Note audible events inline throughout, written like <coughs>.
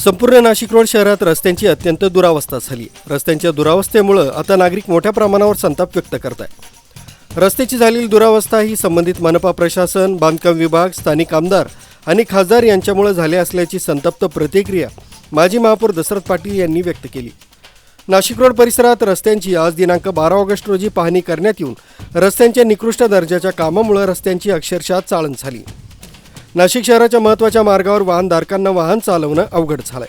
संपूर्ण नाशिक रोड शहरात रस्त्यांची अत्यंत दुरावस्था झाली. रस्त्यांच्या दुरावस्थेमुळं आता नागरिक मोठ्या प्रमाणावर संताप व्यक्त करत आहे रस्त्याची झालेली दुरावस्था ही संबंधित मनपा प्रशासन बांधकाम विभाग स्थानिक आमदार आणि खासदार यांच्यामुळे झाले असल्याची संतप्त प्रतिक्रिया माजी महापौर दशरथ पाटील यांनी व्यक्त केली. नाशिक रोड परिसरात रस्त्यांची आज दिनांक बारा ऑगस्ट रोजी पाहणी करण्यात येऊन रस्त्यांच्या निकृष्ट दर्जाच्या कामामुळे रस्त्यांची अक्षरशः चाळण झाली. नाशिक शहराच्या महत्त्वाच्या मार्गावर वाहनधारकांना वाहन चालवणं अवघड झालंय.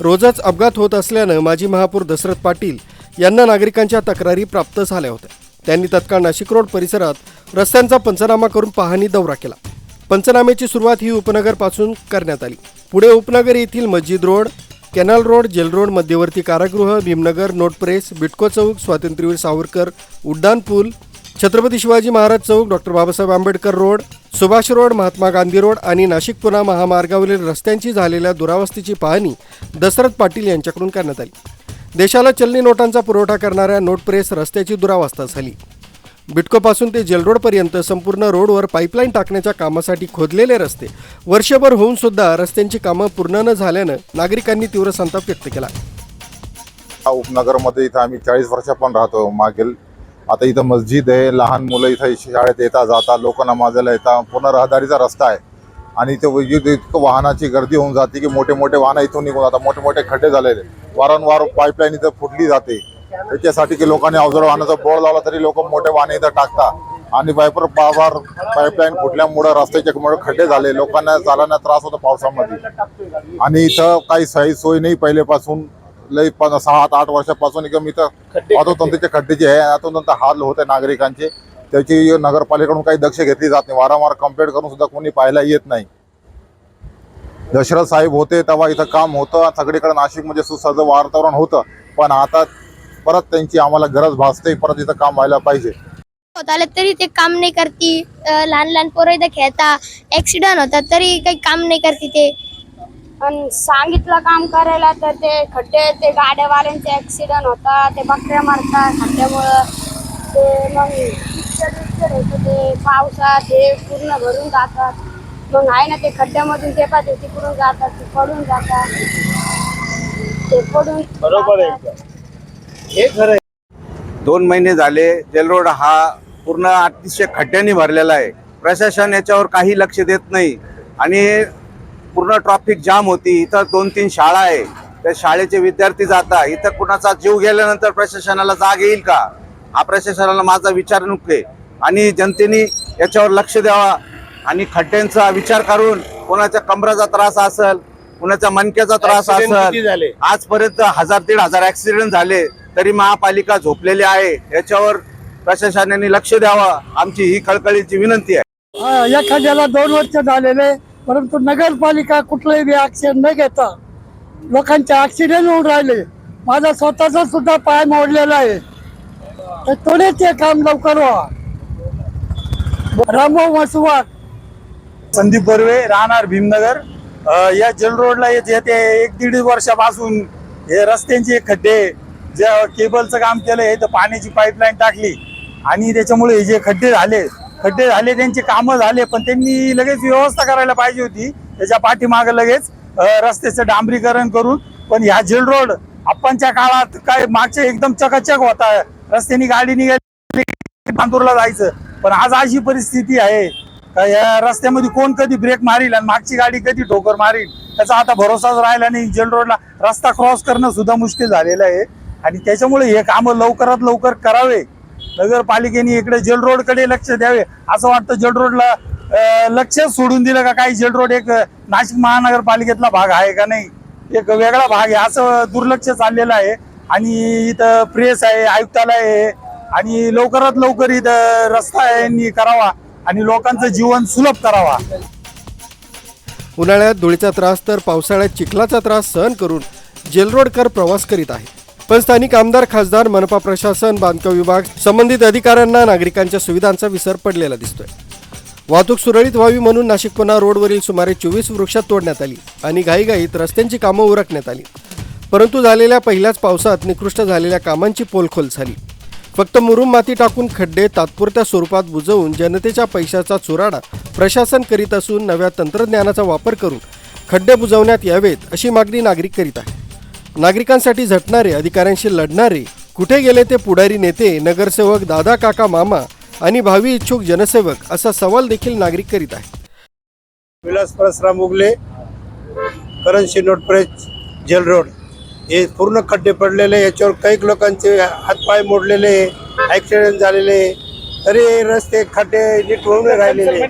रोजच अपघात होत असल्यानं माजी महापौर दशरथ पाटील यांना नागरिकांच्या तक्रारी प्राप्त झाल्या होत्या. त्यांनी तत्काळ नाशिक रोड परिसरात रस्त्यांचा पंचनामा करून पाहणी दौरा केला. पंचनाम्याची सुरुवात ही उपनगरपासून करण्यात आली. पुढे उपनगर येथील मस्जिद road canal road jail road मध्यवर्ती कारागृह भीमनगर नोट प्रेस बिटको चौक स्वातंत्र्यवीर सावरकर उड्डाण पूल छत्रपती शिवाजी महाराज चौक doctor Babasaheb Ambedkar road Subhash road Mahatma Gandhi road आणि नाशिक पुणा महामार्गावरील रस्त्यांची झालेल्या दुरावस्थेची पाहणी दशरथ पाटील यांच्याकडून करण्यात आली. देशाला चलनी नोटांचा पुरवठा करणाऱ्या नोट प्रेस रस्त्याची दुरावस्था झाली. बिटकोपासून ते जेलरोडपर्यंत संपूर्ण रोडवर पाईपलाईन टाकण्याच्या कामासाठी खोदलेले रस्ते वर्षभर होऊन सुद्धा रस्त्यांची कामं पूर्ण न झाल्यानं नागरिकांनी तीव्र संताप व्यक्त केला. उपनगरमध्ये इथं आम्ही चाळीस वर्षापण राहतो. मागील आता इथं मस्जिद आहे लहान मुलं इथं शाळेत येता जाता लोक नमाजाला येतात पूर्ण रहदारीचा रस्ता आहे. आणि इथं विद्युत इतकं वाहनाची गर्दी होऊन जाते की मोठे मोठे वाहनं इथून निघून जातात मोठे मोठे खड्डे झालेले वारंवार पाईपलाईन इथं फुटली जाते. त्याच्यासाठी की लोकांनी अवजड वाहनाचा बोर्ड लावला तरी लोक मोठे वाहने इथं टाकतात. आणि वायपर बार पाईपलाईन फुटल्यामुळं रस्त्याच्यामुळे खड्डे झाले. लोकांना चालण्यात त्रास होतो पावसामध्ये. आणि इथं काही सोयी सोय नाही पहिलेपासून. लई पण सहा आठ आठ वर्षापासून एकदम इथं अधोतंतीचे खड्डे. जे आहे अधोतंत हाल होते नागरिकांचे. त्याची नगरपालिकेकडून काही दक्ष घेतली जात नाही. वारंवार कंप्लेंट करून सुद्धा कोणी पाहायला येत नाही. दशरथ साहेब होते तेव्हा इथं काम होतं. सगळीकडे नाशिकमध्ये सुसज्ज वातावरण होतं. पण आता परत त्यांची आम्हाला गरज भासते परत इथं काम व्हायला पाहिजे. होत आले तरी ते काम नाही करती. लहान लहान पोरं इथं खेळता. ऍक्सिडेंट होतात तरी काही काम नाही करते ते. आणि सांगितलं काम करायला तर ते खड्डे ते गाड्यावाल्यांचे ऍक्सिडेंट होता ते बकऱ्या मारतात खड्ड्यामुळं. ते मग पिक्चर पिक्चर होतं ते पावसात हे पूर्ण भरून जातात. मग आहे ना ते खड्ड्यामधून ते पाहते तिकडून जातात ते पडून जातात. ते पडून बरोबर आहे. हे खरं आहे. दोन महिने झाले जेलरोड हा पूर्ण अतिशय खड्ड्यांनी भरलेला आहे. प्रशासन याच्यावर काही लक्ष देत नाही. आणि पूर्ण ट्रॉफिक जाम होती. इथं दोन तीन शाळा आहे. त्या शाळेचे विद्यार्थी जातात. इथं कुणाचा जीव गेल्यानंतर प्रशासनाला जाग येईल का? हा प्रशासनाला माझा विचार नुकते. आणि जनतेने याच्यावर लक्ष द्यावा. आणि खड्ड्यांचा विचार करून कोणाच्या कमराचा त्रास असेल कुणाच्या मणक्याचा त्रास असेल झाले? आजपर्यंत हजार दीड हजार ऍक्सिडेंट झाले. तरी महापालिका झोपलेली आहे. याच्यावर प्रशासनाने लक्ष द्यावं. आमची ही कळकळीची विनंती आहे. एखाद्याला दोन वर्ष झालेले परंतु नगरपालिका कुठलंही बी ऍक्शन न घेता लोकांचे ॲक्सिडेंट होऊन राहिले. माझा स्वतःचा सुद्धा पाय मोडलेला आहे. तर थोडे ते काम लवकर व्हा. रामभाऊ मसवार संदीप बर्वे राहणार भीमनगर. या जल रोडला येत- येते एक दीड वर्षापासून हे रस्त्यांचे खड्डे जे केबलचं काम केलंय तर पाण्याची पाईपलाईन टाकली. आणि त्याच्यामुळे हे जे खड्डे झाले खड्डे झाले त्यांचे कामं झाले पण त्यांनी लगेच व्यवस्था करायला पाहिजे होती. त्याच्या पाठीमागे लगेच रस्त्याचं डांबरीकरण करून पण ह्या जेल रोड आपणच्या काळात काय मागचे एकदम चकाचक होता. रस्त्याने गाडी निघाली बांदूरला जायचं. पण आज अशी परिस्थिती आहे. का या रस्त्यामध्ये कोण कधी ब्रेक मारील आणि मागची गाडी कधी ठोकर मारील त्याचा आता भरोसाच राहिला नाही. जेल रोडला रस्ता क्रॉस करणं सुद्धा मुश्किल झालेलं आहे. आणि त्याच्यामुळे हे कामं लवकरात लवकर करावे. नगरपालिकेने इकडे जेल रोडकडे लक्ष द्यावे. असं वाटतं जेल रोडला लक्ष सोडून दिलं का काही जेल रोड एक नाशिक महानगरपालिकेतला भाग आहे का नाही? एक वेगळा भाग आहे. असं दुर्लक्ष चाललेलं आहे. आणि इथं प्रेस आहे आयुक्तालय आहे. आणि लवकरात लवकर इथं रस्ता यांनी करावा. आणि लोकांचं जीवन सुलभ करावा. उन्हाळ्यात धुळीचा त्रास तर पावसाळ्यात चिखलाचा त्रास सहन करून जेलरोडकर प्रवास करीत आहे पण स्थानिक आमदार खासदार मनपा प्रशासन बांधकाम विभाग संबंधित अधिकाऱ्यांना नागरिकांच्या सुविधांचा विसर पडलेला दिसतोय. वाहतूक सुरळीत व्हावी म्हणून नाशिक पुन्हा रोडवरील सुमारे चोवीस वृक्ष तोडण्यात आली आणि घाईघाईत रस्त्यांची कामं उरकण्यात आली. परंतु झालेल्या पहिल्याच पावसात निकृष्ट झालेल्या कामांची पोलखोल झाली. फक्त मुरुम माती टाकून खड्डे तात्पुरत्या स्वरूपात बुजवून जनतेच्या पैशाचा चुराडा प्रशासन करीत असून नव्या तंत्रज्ञानाचा वापर करून खड्डे बुजवण्यात यावेत अशी मागणी नागरिक करीत आहे नागरिकांसाठी झटणारे अधिकाऱ्यांशी लढणारे कुठे गेले ते पुढारी नेते नगरसेवक दादा काका मामा आणि भावी इच्छुक जनसेवक असा सवाल देखील नागरिक करीत आहे विलास परसराम उगले करण शिनोट प्रेस जेल रोड. हे पूर्ण खड्डे पडलेले याच्यावर काही लोकांचे हातपाय मोडलेले ॲक्सिडेंट झालेले तरी हे रस्ते खड्डे नीट होऊन नाही राहिलेले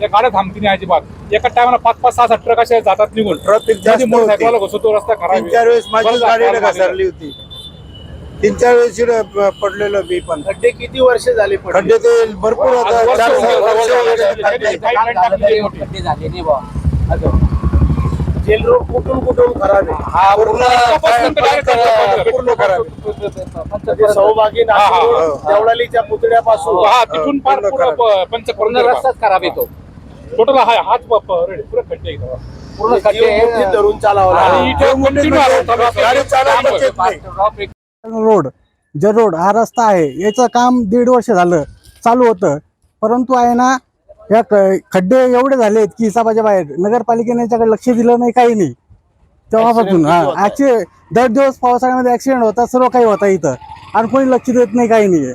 कन्सल्टमेंटच्या गाड्या ट्रक आता थांबती नाही अजिबात एका टायमाला पाच पाच सहा सात ट्रक असे जातात निघून जास्त मध्ये मोटरसायकल होती. घुसतो रस्ता खराब तीन चार वेळेस माझी गाडी. घसरली होती तीन चार वेळेस इकडं पडलेलो मी पण खड्डे किती वर्ष झाले पडले? खड्डे ते भरपूर आज होता वर्ष चार होऊन गेलं, वर्ष वर्ष वगैरे झालं. खड्डे. काही काही टाकली नाही मोठी. खड्डे झाले नाही बुवा. असं. जेल रोड कुठून कुठून खराब आहे हा पूर्ण पूर्ण पूर्ण खराब म्हणजे सौभागी हा, हा, नागपूर हा. देवळालीच्या पुतळ्यापासून हा तिथून पार पूर्ण पूर्ण खराब. पंच पूर्ण करून रस्ताच खराब येतो हा प- प- रेड, पुरं खड्डे इथं. पूर्ण खड्डे मुठीत धरून चालावं आणि लागलं. इथे continue आहे, चालू असतं. गाडी चालवता काम येत नाही. ट्रॉफिक रोड जर रोड हा रस्ता आहे याचं काम दीड वर्ष झालं चालू होतं परंतु आहे ना या क- खड्डे एवढे झालेत की हिसाबाच्या बाहेर नगरपालिकेने याच्याकडे लक्ष दिलं नाही काही नाही तेव्हापासून हा ऍक्सिडेंट दर दिवस पावसाळ्यामध्ये ऍक्सिडेंट होता सर्व काही होता इथं आणि कोणी लक्ष देत नाही काही नाही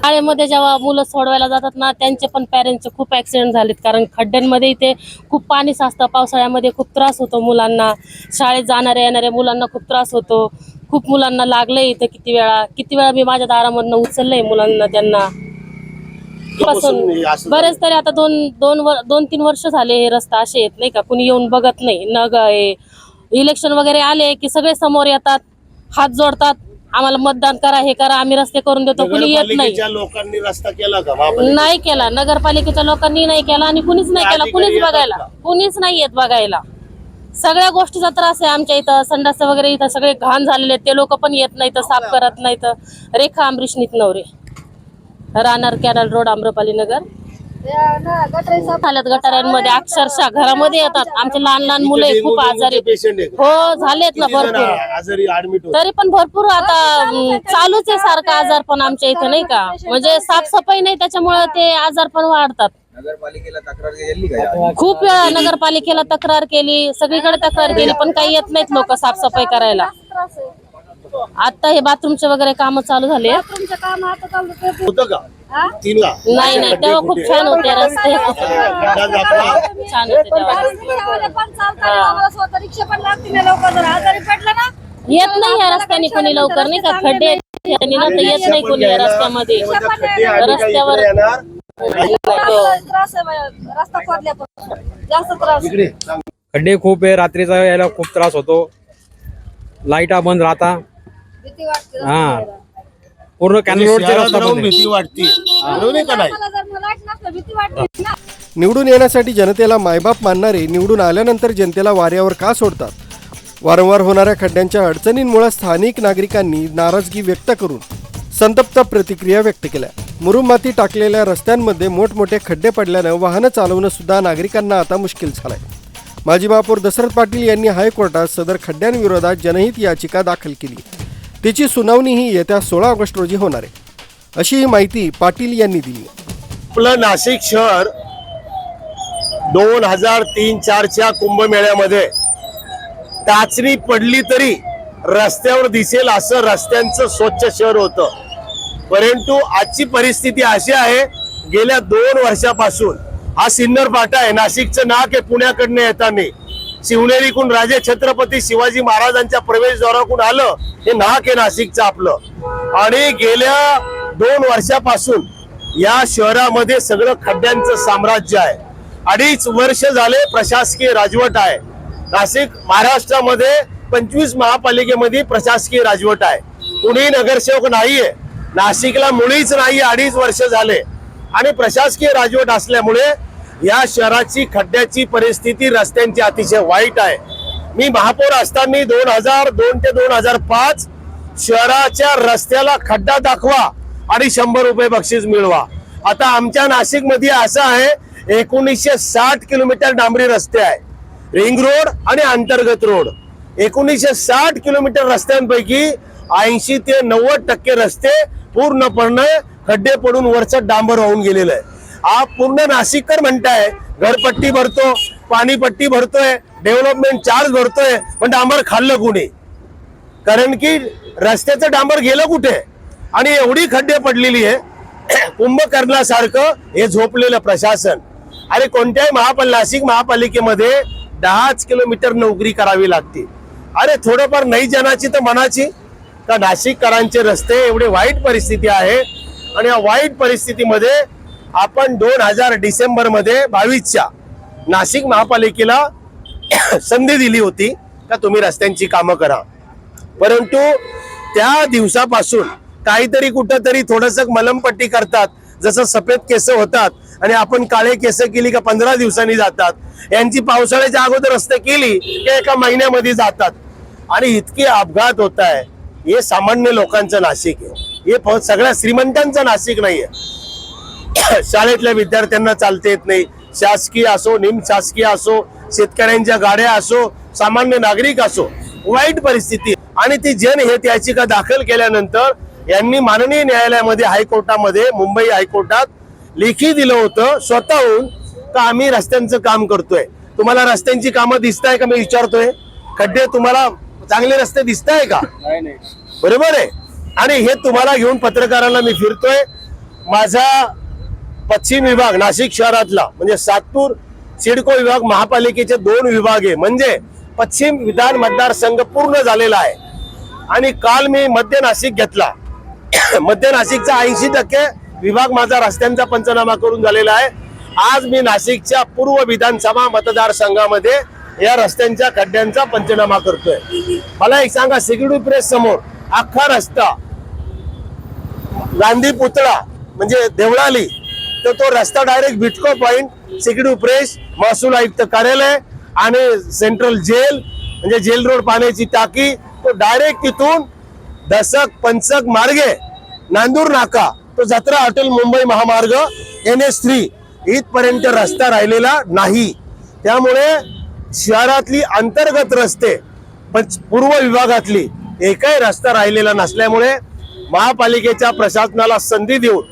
शाळेमध्ये जेव्हा मुलं सोडवायला जातात ना त्यांचे पण पॅरेंटचे खूप ऍक्सिडेंट झालेत. कारण खड्ड्यांमध्ये इथे खूप पाणी साचतं पावसाळ्यामध्ये खूप त्रास होतो मुलांना. शाळेत जाणाऱ्या येणाऱ्या मुलांना खूप त्रास होतो. खूप मुलांना लागलंय इथं किती वेळा. किती वेळा मी माझ्या दारामधनं उचललंय मुलांना त्यांना. पासून बरेच तरी आता दोन दोन वर दोन तीन वर्ष झाले हे रस्ता असे येत नाही का? कुणी येऊन बघत नाही. न ग इलेक्शन वगैरे आले की सगळे समोर येतात हात जोडतात. आम्हाला मतदान करा हे करा आम्ही रस्ते करून देतो कुणी येत नाही. नगरपालिकेच्या लोकांनी रस्ता केला का? नाही केला. नगरपालिकेच्या लोकांनी नाही केला आणि कुणीच नाही केला. अधिकारी कुणीच येतात बघायला. का? कुणीच नाही येत बघायला. सगळ्या गोष्टीचा त्रास आहे आमच्या इथं. संडास वगैरे इथं सगळे घाण झालेले आहेत. ते लोक पण येत नाहीत साफ करत नाहीत. रेखा अमरीश नितनवरे. राहणार कॅनल रोड आम्रपाली नगर. झाल्यात गटाऱ्यांमध्ये अक्षरशः घरामध्ये येतात. आमचे लहान लहान मुलं खूप आजारी हो झालेत ना भरपूर. आजारी ऍडमिट होते तरी पण भरपूर आता चालूच आहे सारखा आजार पण आमच्या इथं नाही का? म्हणजे साफसफाई नाही त्याच्यामुळे ते आजार पण वाढतात. नगरपालिकेला तक्रार गेली का खूप वेळा नगरपालिकेला तक्रार केली सगळीकडे तक्रार केली पण काही येत नाहीत लोक साफसफाई करायला. आता हे बाथरूमचे वगैरे काम चालू झाले. होतं का? तीनला? नाही नाही तेव्हा खूप छान होते रस्ते. खड्डा दाखवा. छान होते तेव्हा. रिक्षा पण लागते ना लवकर. जर आजारी पडलं ना येत नाही या रस्त्याने कोणी लवकर नाही का? खड्डे आहेत आणि ना तर येत नाही कोणी या रस्त्यामध्ये. तेव्हा त्या खड्डे आणि काही रस्त्यावर इकडे येणार. त्रास आहे रस्ता खोदल्यापासून जास्त त्रास इकडे खड्डे खूप आहे रात्रीचा यायला खूप त्रास होतो. लाईटा बंद राहता. भीती वाटते हा. पूर्ण कॅनल रोडचे शहरात रस्ता राहून बंद आहे. भीती वाटते. बरोबर आहे का नाही? मला जर मला नसलं भीती वाटते ना. निवडून येण्यासाठी जनतेला मायबाप मानणारे निवडून आल्यानंतर जनतेला वाऱ्यावर का सोडतात? वारंवार होणाऱ्या खड्ड्यांच्या अडचणींमुळे स्थानिक नागरिकांनी नाराजगी व्यक्त करून संतप्त प्रतिक्रिया व्यक्त केल्या. मुरुम माती टाकलेल्या रस्त्यांमध्ये मोठमोठे खड्डे पडल्यानं वाहनं चालवणं सुद्धा नागरिकांना आता मुश्किल झालंय. माजी महापौर दशरथ पाटील यांनी हायकोर्टात सदर खड्ड्यांविरोधात जनहित याचिका दाखल केली. तिची सुनावणीही येत्या सोळा ऑगस्ट रोजी होणार आहे. अशी ही माहिती पाटील यांनी दिली. आपलं नाशिक शहर दोन हजार तीन चारच्या कुंभमेळ्यामध्ये टाचणी पडली तरी रस्त्यावर दिसेल असं रस्त्यांचं स्वच्छ शहर होतं. परंतु आजची परिस्थिती अशी आहे गेल्या दोन वर्षापासून हा सिन्नर पाटा आहे. नाशिकचं नाक आहे पुण्याकडनं येताना. शिवनेरीकडून राजे छत्रपती शिवाजी महाराजांच्या प्रवेशद्वाराकडून आलं हे नाक आहे नाशिकचं आपलं. आणि गेल्या दोन वर्षापासून या शहरामध्ये सगळं खड्ड्यांचं साम्राज्य आहे. अडीच वर्ष झाले प्रशासकीय राजवट आहे. नाशिक महाराष्ट्रामध्ये पंचवीस महापालिकेमध्ये प्रशासकीय राजवट आहे. कुणी नगरसेवक नाहीये. नाशिकला मुळीच नाही अडीच वर्ष झाले. आणि प्रशासकीय राजवट असल्यामुळे या शहराची खड्ड्याची परिस्थिती रस्त्यांची अतिशय वाईट आहे. मी महापौर असताना दोन हजार दोन ते दोन हजार पाच शहराच्या रस्त्याला खड्डा दाखवा आणि शंभर रुपये बक्षीस मिळवा. आता आमच्या नाशिकमध्ये असं आहे एकोणीसशे साठ किलोमीटर डांबरी रस्ते आहे. रिंग रोड आणि अंतर्गत रोड. एकोणीसशे साठ किलोमीटर रस्त्यांपैकी ऐंशी ते नव्वद टक्के रस्ते पूर्णपणे खड्डे पडून वरचं डांबर वाहून गेलेलं आहे. हा पूर्ण नाशिककर म्हणताय. घरपट्टी भरतो पाणीपट्टी भरतोय डेव्हलपमेंट चार्ज भरतोय पण डांबर खाल्लं कुणी? कारण की रस्त्याचं डांबर गेलं कुठे? आणि एवढी खड्डे पडलेली आहे. <clears throat> कुंभकर्णासारखं हे झोपलेलं प्रशासन. अरे कोणत्याही महापाल नाशिक महापालिकेमध्ये दहाच किलोमीटर नोकरी करावी लागते. अरे थोडंफार नाही जनाची तर मनाची. का नाशिककरांचे रस्ते एवढे वाईट परिस्थिती आहे. आणि या वाईट परिस्थितीमध्ये आपण दोन हजार डिसेंबरमध्ये बावीसच्या नाशिक महापालिकेला <coughs> संधी दिली होती का तुम्ही रस्त्यांची कामं करा. परंतु त्या दिवसापासून काहीतरी कुठंतरी थोडस मलमपट्टी करतात जसं सफेद केस होतात आणि आपण काळे केस केली का पंधरा दिवसांनी जातात. यांची पावसाळ्याच्या अगोदर रस्ते केली की एका महिन्यामध्ये जातात. आणि इतके अपघात होत आहे. हे सामान्य लोकांचं नाशिक आहे. हे फ- सगळ्या श्रीमंतांचं नाशिक नाहीये. शाळेतल्या विद्यार्थ्यांना चालता येत नाही. शासकीय असो निम शासकीय असो शेतकऱ्यांच्या गाड्या असो सामान्य नागरिक असो वाईट परिस्थिती. आणि ती जनहित याचिका दाखल केल्यानंतर यांनी माननीय न्यायालयामध्ये हायकोर्टामध्ये मुंबई हायकोर्टात लेखी दिलं होतं स्वतःहून का आम्ही रस्त्यांचं काम करतोय. तुम्हाला रस्त्यांची कामं दिसताय का मी विचारतोय? खड्डे तुम्हाला चांगले रस्ते दिसताय का? बरोबर आहे. आणि हे तुम्हाला घेऊन पत्रकारांना मी फिरतोय. माझा पश्चिम विभाग नाशिक शहरातला म्हणजे सातपूर सिडको विभाग महापालिकेचे दोन विभाग आहे. म्हणजे पश्चिम विधान मतदारसंघ पूर्ण झालेला आहे. आणि काल मी मध्य नाशिक घेतला. <coughs> मध्य नाशिकचा ऐंशी टक्के विभाग माझा रस्त्यांचा पंचनामा करून झालेला आहे. आज मी नाशिकच्या पूर्व विधानसभा मतदारसंघामध्ये या रस्त्यांच्या खड्ड्यांचा पंचनामा करतोय. मला एक सांगा सिक्युरिटी प्रेस समोर अख्खा रस्ता गांधी पुतळा म्हणजे देवळाली तर तो रस्ता डायरेक्ट बिटको पॉईंट सिकडू प्रेस महसूल आयुक्त कार्यालय आणि सेंट्रल जेल म्हणजे जेल रोड पाण्याची टाकी तो डायरेक्ट तिथून दसक पंचक मार्गे नांदूर नाका तो जत्रा हॉटेल मुंबई महामार्ग एन एस थ्री इथपर्यंत रस्ता राहिलेला नाही. त्यामुळे शहरातली अंतर्गत रस्ते पण पूर्व विभागातली एकही रस्ता राहिलेला नसल्यामुळे महापालिकेच्या प्रशासनाला संधी देऊन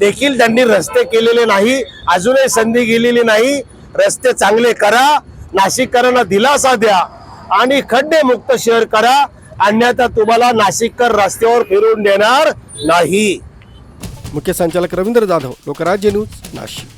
देखील त्यांनी रस्ते केलेले नाही अजूनही संधी गेलेली नाही. रस्ते चांगले करा नाशिककरांना दिलासा द्या आणि खड्डे मुक्त शहर करा. अन्यथा तुम्हाला नाशिककर रस्त्यावर फिरून देणार नाही. मुख्य संचालक रवींद्र जाधव लोकराज्य न्यूज नाशिक.